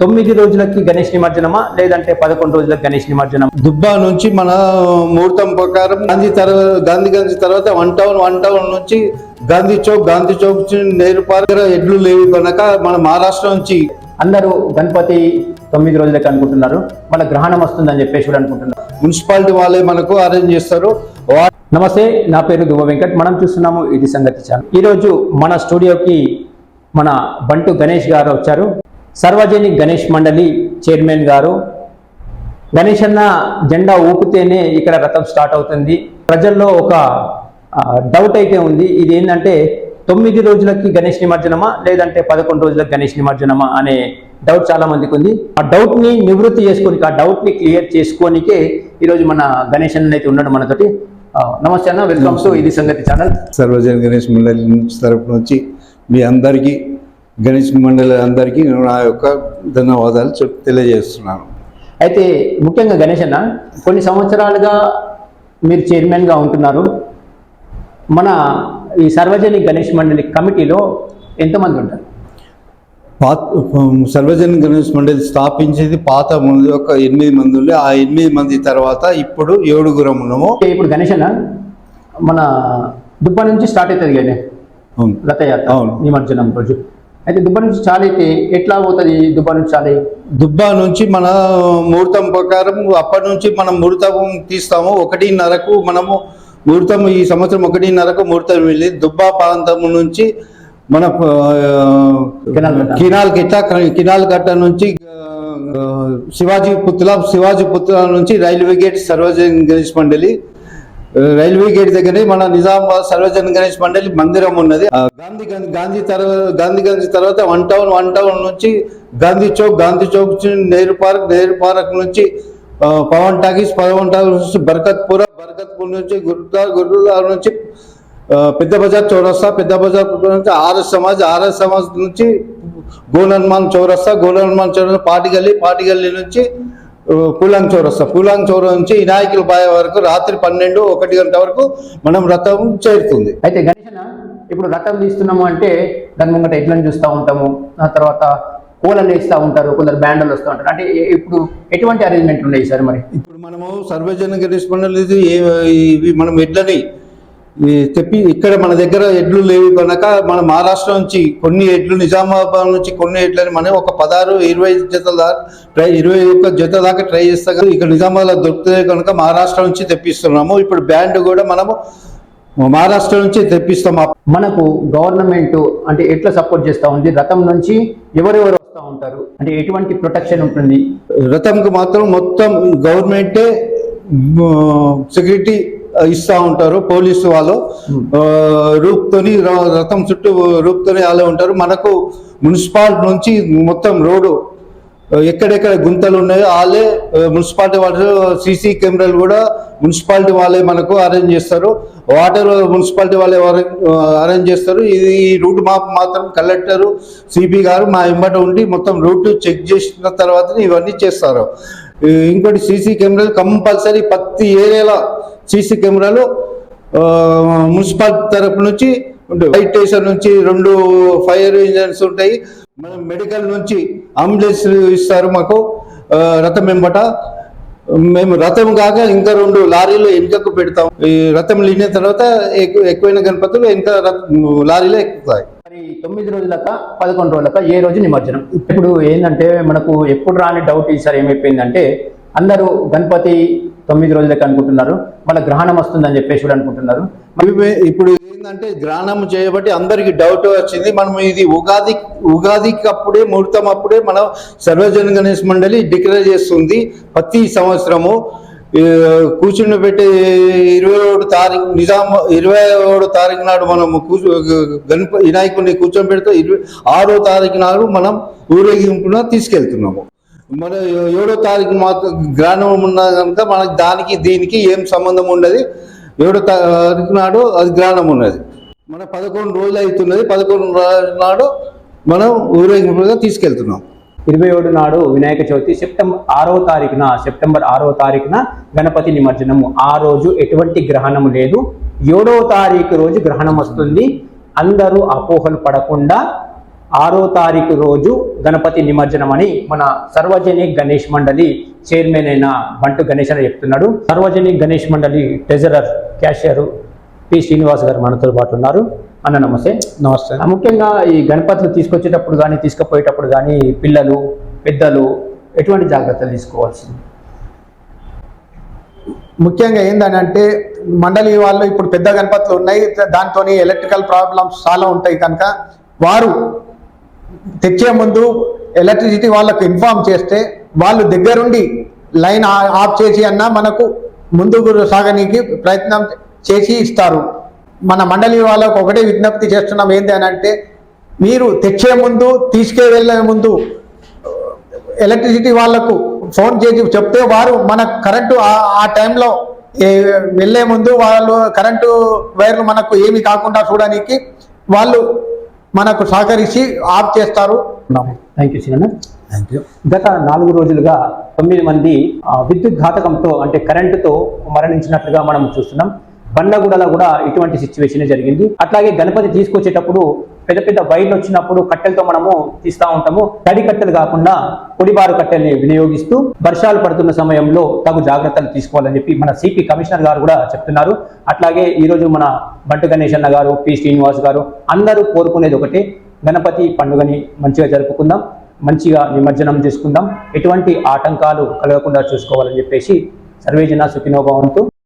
తొమ్మిది రోజులకి గణేష్ నిమజ్జనమా? లేదంటే పదకొండు రోజులకు గణేష్ నిమజ్జనం దుబ్బా నుంచి మన ముహూర్తం ప్రకారం గాంధీ తర్వాత గాంధీ గంజ్ తర్వాత వన్ టౌన్ వన్ టౌన్ నుంచి గాంధీ చౌక్ గాంధీ చౌక్ నేరు పార్క్ ఎడ్లు లేవు కనుక మన మహారాష్ట్ర నుంచి అందరూ గణపతి తొమ్మిది రోజులకి అనుకుంటున్నారు. మన గ్రహణం వస్తుందని చెప్పేసి కూడా అనుకుంటున్నారు. మున్సిపాలిటీ వాళ్ళే మనకు అరేంజ్ చేస్తారు. నమస్తే నా పేరు దువ్వ వెంకట్. మనం చూస్తున్నాము ఇది సంగతి ఛానల్ ఈరోజు మన స్టూడియోకి మన బంటు గణేష్ గారు వచ్చారు. సార్వజనిక్ గణేష్ మండలి చైర్మన్ గారు గణేష్ అన్న జెండా ఊపితేనే ఇక్కడ రథం స్టార్ట్ అవుతుంది. ప్రజల్లో ఒక డౌట్ అయితే ఉంది. ఇది ఏంటంటే తొమ్మిది రోజులకి గణేష్ నిమజ్జనమా లేదంటే పదకొండు రోజులకు గణేష్ నిమజ్జనమా అనే డౌట్ చాలా మందికి ఉంది. ఆ డౌట్ని నివృత్తి చేసుకొని ఆ డౌట్ని క్లియర్ చేసుకోనికే ఈరోజు మన గణేష్ అన్న అయితే ఉన్నాడు మనతోటి. నమస్తే అన్న వెల్కమ్ టు ఇది సంగతి ఛానల్ సర్వజన గణేష్ మండలి తరపు నుంచి మీ అందరికీ గణేష్ మండలి అందరికీ నేను నా యొక్క ధన్యవాదాలు తెలియజేస్తున్నాను. అయితే ముఖ్యంగా గణేష్ అన్న కొన్ని సంవత్సరాలుగా మీరు చైర్మన్గా ఉంటున్నారు. మన ఈ సార్వజనిక గణేష్ మండలి కమిటీలో ఎంతమంది ఉంటారు? పాత సర్వజన గణేష్ మండలి స్థాపించేది పాత ముందు ఒక ఎనిమిది మంది ఉండే. ఆ ఎనిమిది మంది తర్వాత ఇప్పుడు ఏడుగురం ఉన్నాము. ఇప్పుడు గణేష్ అన్న మన దుబ్బ నుంచి స్టార్ట్ అవుతుంది అవును. రథయాత్ర అవును. నిమజ్జనం రోజు. అయితే దుబ్బ నుంచి చాలా అయితే ఎట్లా పోతుంది దుబ్బ నుంచి చాలా దుబ్బా నుంచి మన ముహూర్తం ప్రకారం అప్పటి నుంచి మనం ముహూర్తం తీస్తాము ఒకటిన్నరకు మనము ముహూర్తం ఈ సంవత్సరం ఒకటిన్నరకు ముహూర్తం వెళ్ళి దుబ్బా ప్రాంతం నుంచి మన కెనాల్ కట్ట. కినాల్ కట్ట నుంచి శివాజీ పుత్ల శివాజీ పుత్ల నుంచి రైల్వే గేట్ సర్వజన్ గణేష్ మండలి రైల్వే గేట్ దగ్గరే మన నిజామాబాద్ సర్వజన్ గణేష్ మండలి మందిరం ఉన్నది. గాంధీ గాంధీ తర్వాత గాంధీ గంజ్ తర్వాత వన్ టౌన్ వన్ టౌన్ నుంచి గాంధీ చౌక్ గాంధీ చౌక్ నుంచి నెహ్రూ పార్క్ నెహ్రూ పార్క్ నుంచి పవన్ టాకీస్ పవన్ టాకీస్ నుంచి బర్కత్పుర బర్కత్పూర్ నుంచి గురుద్వార్ గురుద్వార్ నుంచి పెద్ద బజార్ చౌరస్తా పెద్ద బజార్ నుంచి ఆర్ఎస్ సమాజ్ ఆర్ఎస్ సమాజ్ నుంచి గోలన్మాన్ చౌరస్తా గోలన్మాన్ చౌరస్తా పాటిగల్లి పాటిగల్లి నుంచి పూలాంగ్ చౌరస్తా. పూలాంగ్ చౌర నుంచి వినాయకుల బాయ వరకు రాత్రి పన్నెండు ఒకటి గంట వరకు మనం రథం చేరుతుంది. అయితే గణేష్ అన్న ఇప్పుడు రథం తీస్తున్నాము అంటే దాని ముంగట ఎట్లని చూస్తూ ఉంటాము ఆ తర్వాత కోలను వేస్తూ ఉంటారు కొందరు బ్యాండ్లు వస్తూ ఉంటారు. అంటే ఇప్పుడు ఎటువంటి అరేంజ్మెంట్ ఉన్నాయి సార్ మరి? ఇప్పుడు మనము సర్వజన గణేష్ మండలి ఇవి మనం ఎడ్లని తెప్పి ఇక్కడ మన దగ్గర ఎడ్లు లేవు కనుక మన మహారాష్ట్ర నుంచి కొన్ని ఎడ్లు నిజామాబాద్ నుంచి కొన్ని ఎడ్లని మనం ఒక పదహారు ఇరవై జతల దాకా ట్రై ఇరవై ఒక్క జత దాకా ట్రై చేస్తాం ఇక్కడ నిజామాబాద్ దొరుకుతాయి కనుక మహారాష్ట్ర నుంచి తెప్పిస్తున్నాము. ఇప్పుడు బ్యాండ్ కూడా మనము మహారాష్ట్ర నుంచి తెప్పిస్తాం మనకు గవర్నమెంట్ అంటే ఎట్లా సపోర్ట్ చేస్తూ ఉంది? రథం నుంచి ఎవరెవరు వస్తూ ఉంటారు? అంటే ఎటువంటి ప్రొటెక్షన్ ఉంటుంది? రథంకి మాత్రం మొత్తం గవర్నమెంటే సెక్యూరిటీ ఇస్తా ఉంటారు పోలీసు వాళ్ళు. ఆ, రూప్తోని రథం చుట్టూ రూప్తోని వాళ్ళే ఉంటారు. మనకు మున్సిపాలిటీ నుంచి మొత్తం రోడ్డు ఎక్కడెక్కడ గుంతలు ఉన్నాయో వాళ్ళే మున్సిపాలిటీ వాళ్ళు సీసీ కెమెరాలు కూడా మున్సిపాలిటీ వాళ్ళే మనకు అరేంజ్ చేస్తారు. వాటర్ మున్సిపాలిటీ వాళ్ళే అరేంజ్ చేస్తారు. ఇది ఈ రూట్ మాప్ మాత్రం కలెక్టర్ సిపి గారు మా వెంబట ఉండి మొత్తం రూట్ చెక్ చేసిన తర్వాత ఇవన్నీ చేస్తారు. ఇంకోటి సీసీ కెమెరాలు కంపల్సరీ ప్రతి ఏరియాలో సీసీ కెమెరాలు మున్సిపల్ తరపు నుంచి ఫైర్ స్టేషన్ నుంచి రెండు ఫైర్ ఇంజన్స్ ఉంటాయి. మెడికల్ నుంచి అంబులెన్స్ ఇస్తారు మాకు రథం వెంబట. మేము రథం కాక ఇంకా రెండు లారీలు వెనుకకు పెడతాం. ఈ రథం లేని తర్వాత ఎక్కువైన గణపతులు ఇంకా రథ- లారీలో ఎక్కుతాయి. మరి తొమ్మిది రోజులక పదకొండు రోజులక ఏ రోజు నిమజ్జనం? ఇప్పుడు ఏంటంటే మనకు ఎప్పుడు రాని డౌట్ ఈసారి ఏమైపోయిందంటే అందరూ గణపతి తొమ్మిది రోజులకి అనుకుంటున్నారు. మళ్ళీ గ్రహణం వస్తుందని చెప్పేసి కూడా అనుకుంటున్నారు. ఇప్పుడు ఏంటంటే గ్రహణం చేయబట్టి అందరికి డౌట్ వచ్చింది. మనం ఇది ఉగాది ఉగాదికి అప్పుడే ముహూర్తం అప్పుడే మనం సర్వజన గణేష్ మండలి డిక్లేర్ చేస్తుంది. ప్రతి సంవత్సరము కూర్చుని పెట్టి ఇరవై ఏడు తారీఖు నిజాం ఇరవై ఏడు తారీఖు నాడు మనం కూర్చో గణప వినాయకుడిని కూర్చొని పెడితే ఇరవై ఆరో తారీఖు నాడు మనం ఊరేగింపున తీసుకెళ్తున్నాము. మన ఏడో తారీఖు మాత్రం గ్రహణం ఉన్నా కనుక మనకి దానికి దీనికి ఏం సంబంధం ఉండదు. ఏడో తారీఖు నాడు అది గ్రహణం ఉన్నది. మన పదకొండు రోజులు అవుతున్నది. పదకొండు రోజుల నాడు మనం ఊరేగింపుగా తీసుకెళ్తున్నాం. ఇరవై ఏడు నాడు వినాయక చవితి సెప్టెంబర్ ఆరో తారీఖున సెప్టెంబర్ ఆరో తారీఖున గణపతి నిమజ్జనము. ఆ రోజు ఎటువంటి గ్రహణము లేదు. ఏడో తారీఖు రోజు గ్రహణం వస్తుంది. అందరూ అపోహలు పడకుండా ఆరో తారీఖు రోజు గణపతి నిమజ్జనం అని మన సర్వజనిక్ గణేష్ మండలి చైర్మన్ అయిన బంటు గణేష్ అని చెప్తున్నాడు. సర్వజనిక్ గణేష్ మండలి ట్రెజరర్ క్యాషియర్ పి. శ్రీనివాస్ గారు మనతో పాటు ఉన్నారు. అన్న నమస్తే. నమస్తే. ముఖ్యంగా ఈ గణపతులు తీసుకొచ్చేటప్పుడు కానీ తీసుకుపోయేటప్పుడు కానీ పిల్లలు పెద్దలు ఎటువంటి జాగ్రత్తలు తీసుకోవాల్సింది? ముఖ్యంగా ఏంటంటే మండలి వాళ్ళు ఇప్పుడు పెద్ద గణపతులు ఉన్నాయి దాంతో ఎలక్ట్రికల్ ప్రాబ్లమ్స్ చాలా ఉంటాయి కనుక వారు తెచ్చే ముందు ఎలక్ట్రిసిటీ వాళ్ళకు ఇన్ఫార్మ్ చేస్తే వాళ్ళు దగ్గరుండి లైన్ ఆ- ఆఫ్ చేసి అన్నా మనకు ముందుకు సాగనీకి ప్రయత్నం చేసి ఇస్తారు. మన మండలి వాళ్ళకు ఒకటే విజ్ఞప్తి చేస్తున్నాం ఏంటి అని అంటే మీరు తెచ్చే ముందు తీసుకే వెళ్ళే ముందు ఎలక్ట్రిసిటీ వాళ్ళకు ఫోన్ చేసి చెప్తే వారు మన కరెంటు ఆ- టైంలో వెళ్ళే ముందు వాళ్ళు కరెంటు వైర్లు మనకు ఏమి కాకుండా చూడడానికి వాళ్ళు మనకు సహకరించి ఆఫ్ చేస్తారు. థ్యాంక్ యూ గత నాలుగు రోజులుగా తొమ్మిది మంది విద్యుత్ ఘాతకంతో అంటే కరెంటుతో మరణించినట్లుగా మనం చూస్తున్నాం. బండ్లగూడలో కూడా ఇటువంటి సిచ్యువేషన్ జరిగింది. అట్లాగే గణపతి తీసుకొచ్చేటప్పుడు పెద్ద పెద్ద వైర్లు వచ్చినప్పుడు కట్టెలతో మనము తీస్తా ఉంటాము. తడి కట్టెలు కాకుండా పొడిబారు కట్టెల్ని వినియోగిస్తూ వర్షాలు పడుతున్న సమయంలో తగు జాగ్రత్తలు తీసుకోవాలని చెప్పి మన సిపి కమిషనర్ గారు కూడా చెప్తున్నారు. అట్లాగే ఈ రోజు మన బంటు గణేష్ అన్న గారు పి శ్రీనివాస్ గారు అందరూ కోరుకునేది ఒకటే గణపతి పండుగని మంచిగా జరుపుకుందాం మంచిగా నిమజ్జనం చేసుకుందాం ఎటువంటి ఆటంకాలు కలగకుండా చూసుకోవాలని చెప్పేసి సర్వేజన సుఖినోభవంతో